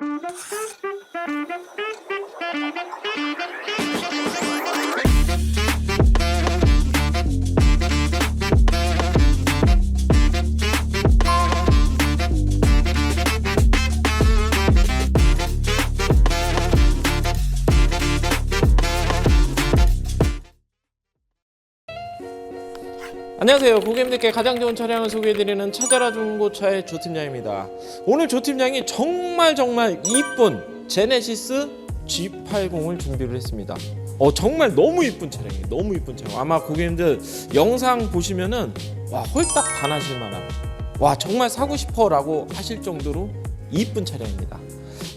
Thank you. 안녕하세요. 고객님들께 가장 좋은 차량을 소개해드리는 찾아라 중고차의 조팀장입니다. 오늘 조팀장이 정말 정말 이쁜 제네시스 G80을 준비를 했습니다. 어 정말 너무 이쁜 차량이에요. 너무 이쁜 차량. 아마 고객님들 영상 보시면은 와 홀딱 반하실 만한 와 정말 사고 싶어 라고 하실 정도로 이쁜 차량입니다.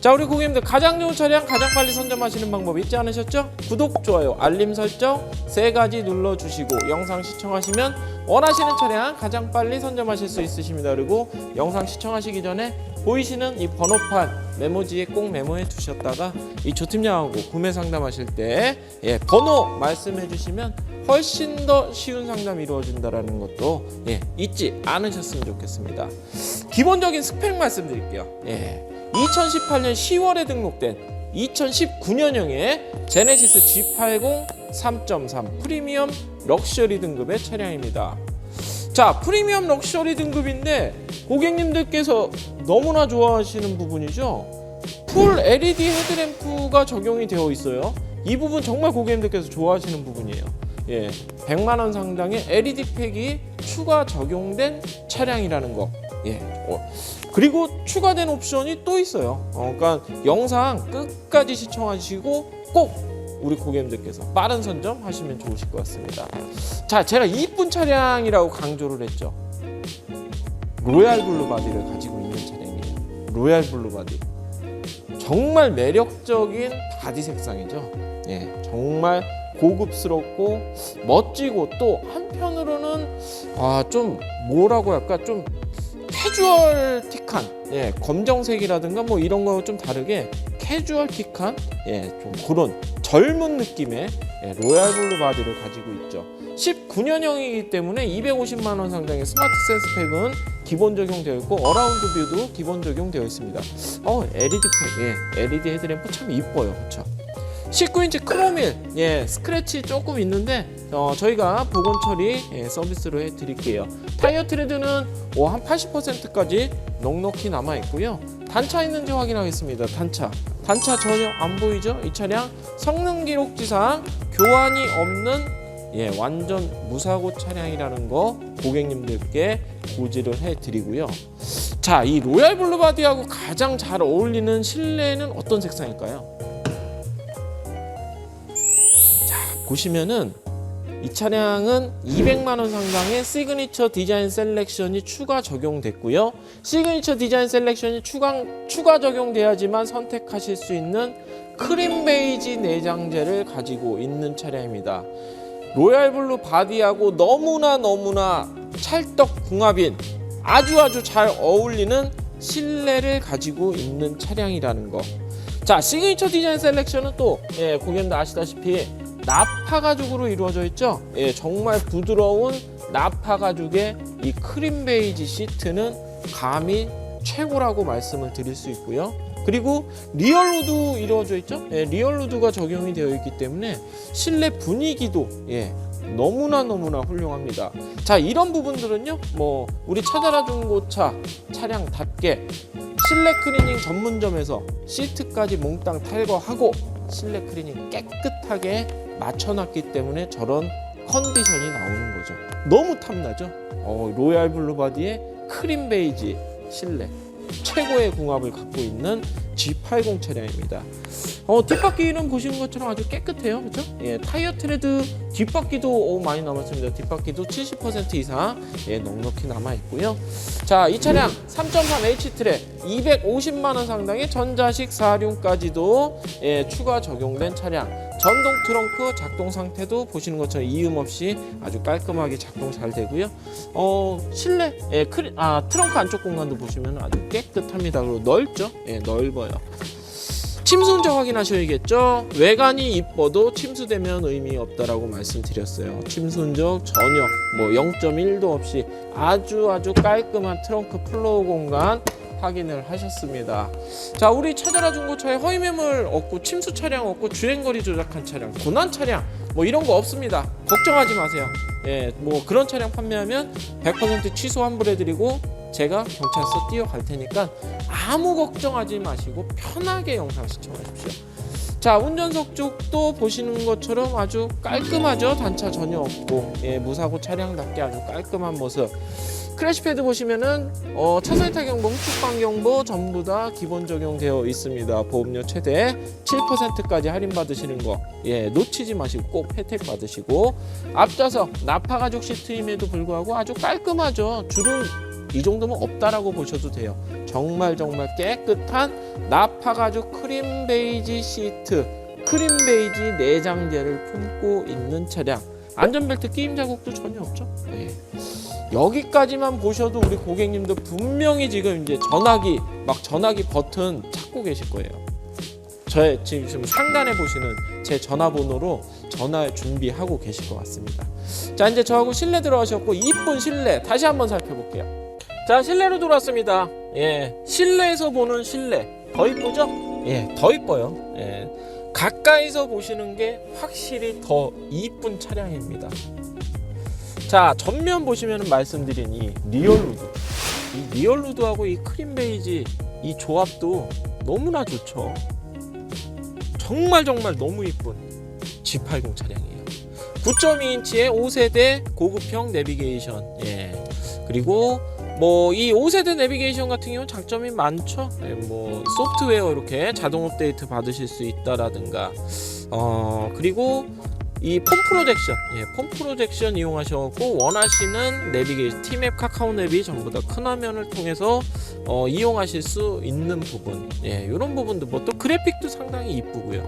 자 우리 고객님들 가장 좋은 차량 가장 빨리 선점하시는 방법 잊지 않으셨죠? 구독, 좋아요, 알림 설정 세 가지 눌러주시고 영상 시청하시면 원하시는 차량 가장 빨리 선점하실 수 있으십니다. 그리고 영상 시청하시기 전에 보이시는 이 번호판 메모지에 꼭 메모해 두셨다가 이 조팀장하고 구매 상담하실 때 예, 번호 말씀해 주시면 훨씬 더 쉬운 상담이 이루어진다라는 것도 예, 잊지 않으셨으면 좋겠습니다. 기본적인 스펙 말씀드릴게요. 예. 2018년 10월에 등록된 2019년형의 제네시스 G80 3.3 프리미엄 럭셔리 등급의 차량입니다. 자, 프리미엄 럭셔리 등급인데 고객님들께서 너무나 좋아하시는 부분이죠. 풀 LED 헤드램프가 적용이 되어 있어요. 이 부분 정말 고객님들께서 좋아하시는 부분이에요. 예, 100만 원 상당의 LED 팩이 추가 적용된 차량이라는 거. 예. 어, 그리고 추가된 옵션이 또 있어요. 어, 그러니까 영상 끝까지 시청하시고 꼭 우리 고객님들께서 빠른 선점 하시면 좋으실 것 같습니다. 자, 제가 이쁜 차량이라고 강조를 했죠. 로얄 블루 바디를 가지고 있는 차량이에요. 로얄 블루 바디. 정말 매력적인 바디 색상이죠. 예, 정말 고급스럽고 멋지고 또 한편으로는 아 좀 뭐라고 할까 좀 캐주얼틱한 예 검정색이라든가 뭐 이런 거 좀 다르게 캐주얼틱한 예 좀 그런 젊은 느낌의 예, 로얄 블루 바디를 가지고 있죠. 19년형이기 때문에 250만 원 상당의 스마트 센스 팩은 기본 적용되어 있고 어라운드 뷰도 기본 적용되어 있습니다. 어 LED 팩, 예, LED 헤드램프 참 이뻐요, 그렇죠? 19인치 크로밀, 예, 스크래치 조금 있는데 어, 저희가 보건 처리 예, 서비스로 해드릴게요. 타이어 트레드는 어, 한 80%까지 넉넉히 남아 있고요. 단차 있는지 확인하겠습니다. 단차, 단차 전혀 안 보이죠? 이 차량 성능 기록지상 교환이 없는 예, 완전 무사고 차량이라는 거 고객님들께 고지를 해드리고요. 자, 이 로얄 블루 바디하고 가장 잘 어울리는 실내는 어떤 색상일까요? 보시면은 이 차량은 200만 원 상당의 시그니처 디자인 셀렉션이 추가 적용됐고요. 시그니처 디자인 셀렉션이 추가, 추가 적용돼야지만 선택하실 수 있는 크림 베이지 내장재를 가지고 있는 차량입니다. 로얄 블루 바디하고 너무나 너무나 찰떡 궁합인 아주 아주 잘 어울리는 실내를 가지고 있는 차량이라는 거. 자, 시그니처 디자인 셀렉션은 또 예, 고객님들 아시다시피 나파 가죽으로 이루어져 있죠. 예, 정말 부드러운 나파 가죽의 이 크림 베이지 시트는 감히 최고라고 말씀을 드릴 수 있고요. 그리고 리얼 우드 이루어져 있죠. 예, 리얼 우드가 적용이 되어 있기 때문에 실내 분위기도 예, 너무나 너무나 훌륭합니다. 자, 이런 부분들은요. 뭐 우리 찾아라 중고차 차량답게 실내 클리닝 전문점에서 시트까지 몽땅 탈거하고 실내 클리닝 깨끗하게 맞춰놨기 때문에 저런 컨디션이 나오는 거죠. 너무 탐나죠? 어, 로얄 블루 바디의 크림 베이지 실내 최고의 궁합을 갖고 있는 G80 차량입니다. 어, 뒷바퀴는 보시는 것처럼 아주 깨끗해요. 그렇죠? 예, 타이어 트레드 뒷바퀴도 오, 많이 남았습니다. 뒷바퀴도 70% 이상 예, 넉넉히 남아 있고요. 자, 이 차량 3.3 H 트랙 250만 원 상당의 전자식 사륜까지도 예, 추가 적용된 차량. 전동 트렁크 작동 상태도 보시는 것처럼 이음 없이 아주 깔끔하게 작동 잘 되고요. 어, 실내 예, 크리, 아, 트렁크 안쪽 공간도 보시면 아주 깨끗합니다. 그리고 넓죠? 예, 넓어요. 침수 흔적 확인하셔야겠죠. 외관이 이뻐도 침수되면 의미 없다라고 말씀드렸어요. 침수 흔적 전혀 뭐 0.1도 없이 아주 아주 깔끔한 트렁크 플로우 공간 확인을 하셨습니다. 자, 우리 찾아라 중고차에 허위 매물 없고 침수 차량 없고 주행거리 조작한 차량, 고난 차량 뭐 이런 거 없습니다. 걱정하지 마세요. 예, 뭐 그런 차량 판매하면 100% 취소 환불해 드리고 제가 경찰서 뛰어갈 테니까 아무 걱정하지 마시고 편하게 영상 시청하십시오. 자 운전석 쪽도 보시는 것처럼 아주 깔끔하죠 단차 전혀 없고 예, 무사고 차량답게 아주 깔끔한 모습 크래시패드 보시면은 어, 차선이탈 경보, 후측방 경보 전부 다 기본 적용되어 있습니다. 보험료 최대 7%까지 할인 받으시는 거 예, 놓치지 마시고 꼭 혜택 받으시고 앞좌석 나파 가죽 시트임에도 불구하고 아주 깔끔하죠. 주름 이 정도면 없다라고 보셔도 돼요. 정말 정말 깨끗한 나파 가죽 크림 베이지 시트, 크림 베이지 내장재를 품고 있는 차량. 안전벨트 끼임 자국도 전혀 없죠. 예. 여기까지만 보셔도 우리 고객님들 분명히 지금 이제 전화기 막 전화기 버튼 찾고 계실 거예요. 저 지금 지금 상단에 보시는 제 전화번호로 전화 준비하고 계실 것 같습니다. 자 이제 저하고 실내 들어가셨고 이쁜 실내 다시 한번 살펴볼게요. 자 실내로 들어왔습니다. 예 실내에서 보는 실내 더 이쁘죠? 예더 이뻐요. 예 가까이서 보시는 게 확실히 더 이쁜 차량입니다. 자 전면 보시면 말씀드린 이 리얼루드 이 리얼루드하고 이 크림 베이지 이 조합도 너무나 좋죠 정말 정말 너무 이쁜 G80 차량이에요 9.2인치의 5세대 고급형 내비게이션 예 그리고 뭐 이 5세대 내비게이션 같은 경우 장점이 많죠. 예, 뭐 소프트웨어 이렇게 자동 업데이트 받으실 수 있다라든가. 어 그리고 이 폼 프로젝션, 예, 폼 프로젝션 이용하셔갖고 원하시는 내비게이션, 티맵, 카카오 맵이 전부 다 큰 화면을 통해서 어, 이용하실 수 있는 부분, 예, 이런 부분도 뭐 또 그래픽도 상당히 이쁘고요.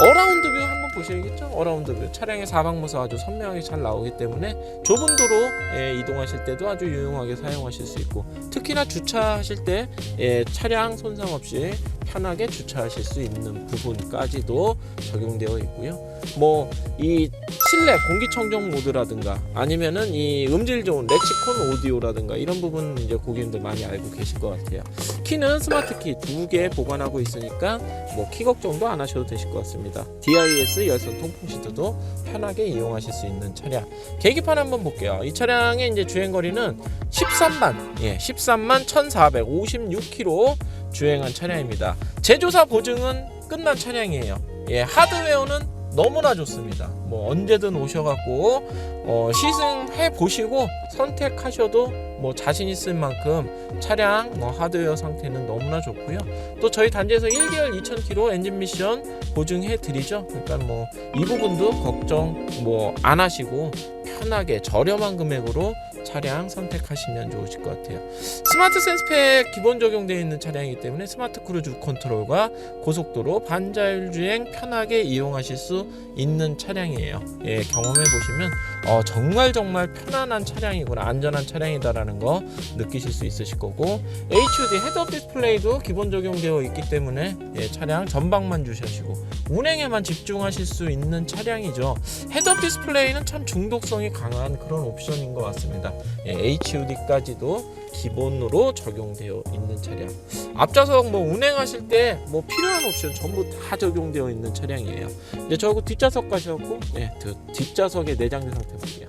어라운드 뷰 한번 보셔야겠죠? 어라운드 뷰 차량의 사방 모습 아주 선명하게 잘 나오기 때문에 좁은 도로 예, 이동하실 때도 아주 유용하게 사용하실 수 있고 특히나 주차하실 때 예, 차량 손상 없이 편하게 주차하실 수 있는 부분까지도 적용되어 있고요. 뭐 이 실내 공기청정 모드라든가 아니면은 이 음질 좋은 렉시콘 오디오라든가 이런 부분 이제 고객님들 많이 알고 계실 것 같아요. 키는 스마트 키 두 개 보관하고 있으니까 뭐 키 걱정도 안 하셔도 되실 것 같습니다. DIS 열선 통풍 시트도 편하게 이용하실 수 있는 차량. 계기판 한번 볼게요. 이 차량의 이제 주행 거리는 13만 예, 13만 1,456km 주행한 차량입니다. 제조사 보증은 끝난 차량이에요. 예, 하드웨어는 너무나 좋습니다. 뭐 언제든 오셔갖고 어, 시승해 보시고 선택하셔도 뭐 자신 있을 만큼 차량 뭐 하드웨어 상태는 너무나 좋고요. 또 저희 단지에서 1개월 2,000km 엔진 미션 보증해 드리죠. 그러니까 뭐 이 부분도 걱정 뭐 안 하시고 편하게 저렴한 금액으로 차량 선택하시면 좋으실 것 같아요. 스마트 센스팩 기본 적용되어 있는 차량이기 때문에 스마트 크루즈 컨트롤과 고속도로 반자율 주행 편하게 이용하실 수 있는 차량이에요. 예, 경험해 보시면 어, 정말 정말 편안한 차량이구나 안전한 차량이다라는 거 느끼실 수 있으실 거고 HUD 헤드업 디스플레이도 기본 적용되어 있기 때문에 예, 차량 전방만 주시하시고 운행에만 집중하실 수 있는 차량이죠. 헤드업 디스플레이는 참 중독성이 강한 그런 옵션인 것 같습니다. 예, HUD까지도 기본으로 적용되어 있는 차량. 앞좌석 뭐 운행하실 때 뭐 필요한 옵션 전부 다 적용되어 있는 차량이에요. 이제 저하고 뒷좌석 가셔갖고 예, 그 뒷좌석의 내장재 상태 볼게요.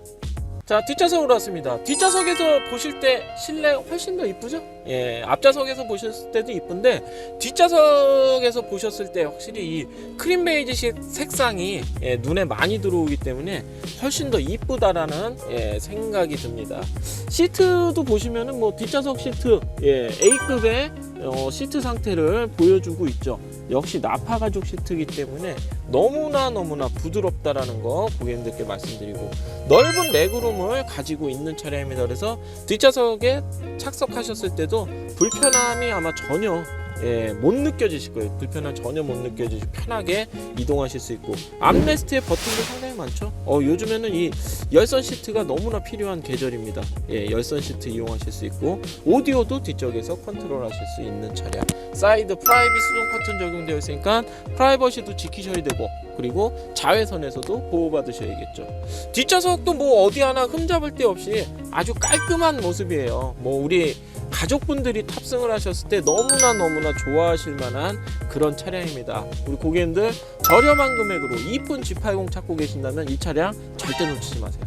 자 뒷좌석으로 왔습니다. 뒷좌석에서 보실 때 실내 훨씬 더 이쁘죠? 예, 앞좌석에서 보셨을 때도 이쁜데 뒷좌석에서 보셨을 때 확실히 이 크림 베이지식 색상이 예, 눈에 많이 들어오기 때문에 훨씬 더 이쁘다라는 예, 생각이 듭니다. 시트도 보시면은 뭐 뒷좌석 시트 예, A급의 어, 시트 상태를 보여주고 있죠. 역시 나파 가죽 시트이기 때문에 너무나 너무나 부드럽다라는 거 고객님들께 말씀드리고 넓은 레그룸을 가지고 있는 차량입니다. 그래서 뒷좌석에 착석하셨을 때도 불편함이 아마 전혀 예, 못 느껴지실 거예요. 불편함 전혀 못 느껴지시 편하게 이동하실 수 있고 암레스트의 버튼도 상당히 많죠. 어, 요즘에는 이 열선 시트가 너무나 필요한 계절입니다. 예, 열선 시트 이용하실 수 있고 오디오도 뒤쪽에서 컨트롤하실 수 있는 차량. 사이드 프라이빗 수동 커튼 적용되어 있으니까 프라이버시도 지키셔야 되고 그리고 자외선에서도 보호받으셔야겠죠. 뒷좌석도 뭐 어디 하나 흠잡을 데 없이 아주 깔끔한 모습이에요. 뭐 우리 가족분들이 탑승을 하셨을 때 너무나 너무나 좋아하실 만한 그런 차량입니다. 우리 고객님들 저렴한 금액으로 이쁜 G80 찾고 계신다면 이 차량 절대 놓치지 마세요.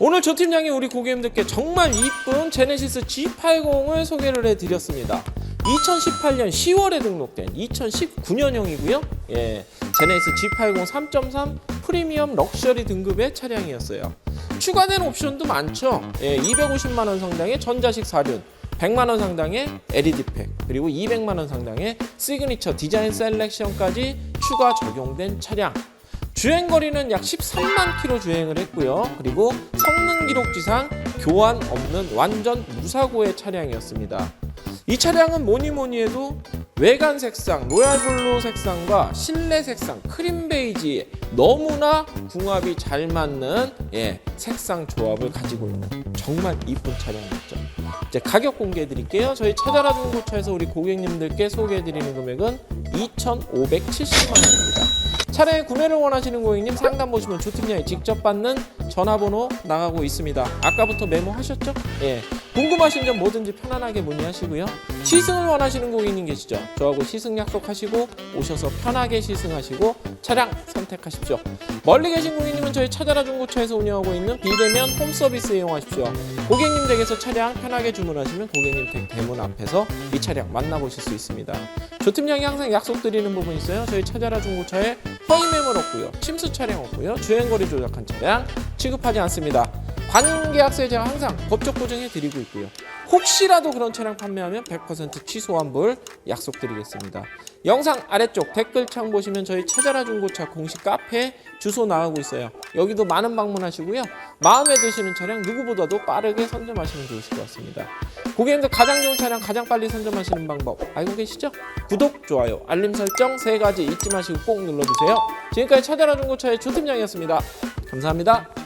오늘 조 팀장이 우리 고객님들께 정말 이쁜 제네시스 G80을 소개를 해드렸습니다. 2018년 10월에 등록된 2019년형이고요. 예, 제네시스 G80 3.3 프리미엄 럭셔리 등급의 차량이었어요. 추가된 옵션도 많죠. 예, 250만 원 상당의 전자식 사륜, 100만 원 상당의 LED 팩, 그리고 200만 원 상당의 시그니처 디자인 셀렉션까지 추가 적용된 차량. 주행 거리는 약 13만 킬로 주행을 했고요. 그리고 성능 기록지상 교환 없는 완전 무사고의 차량이었습니다. 이 차량은 뭐니 뭐니 해도 외관 색상, 로얄 블루 색상과 실내 색상, 크림 베이지에 너무나 궁합이 잘 맞는 예, 색상 조합을 가지고 있는 정말 이쁜 차량이었죠. 이제 가격 공개해 드릴게요. 저희 찾아라 중고차에서 우리 고객님들께 소개해 드리는 금액은 2,570만 원입니다. 차량의 구매를 원하시는 고객님 상담 보시면 조팀장이 직접 받는 전화번호 나가고 있습니다. 아까부터 메모하셨죠? 예. 궁금하신 점 뭐든지 편안하게 문의하시고요. 시승을 원하시는 고객님 계시죠? 저하고 시승 약속하시고 오셔서 편하게 시승하시고 차량 선택하십시오. 멀리 계신 고객님은 저희 찾아라 중고차에서 운영하고 있는 비대면 홈 서비스 이용하십시오. 고객님 댁에서 차량 편하게 주문하시면 고객님 댁 대문 앞에서 이 차량 만나보실 수 있습니다. 조 팀장이 항상 약속드리는 부분 있어요. 저희 찾아라 중고차에 허위 매물 없고요. 침수 차량 없고요. 주행거리 조작한 차량 취급하지 않습니다. 관계약서에 제가 항상 법적 보증해 드리고 있고요. 혹시라도 그런 차량 판매하면 100% 취소 환불 약속드리겠습니다. 영상 아래쪽 댓글창 보시면 저희 찾아라 중고차 공식 카페 주소 나가고 있어요. 여기도 많은 방문하시고요. 마음에 드시는 차량 누구보다도 빠르게 선점하시면 좋으실 것 같습니다. 고객님들 가장 좋은 차량 가장 빨리 선점하시는 방법 알고 계시죠? 구독, 좋아요, 알림 설정 세 가지 잊지 마시고 꼭 눌러주세요. 지금까지 찾아라 중고차의 조팀장이었습니다. 감사합니다.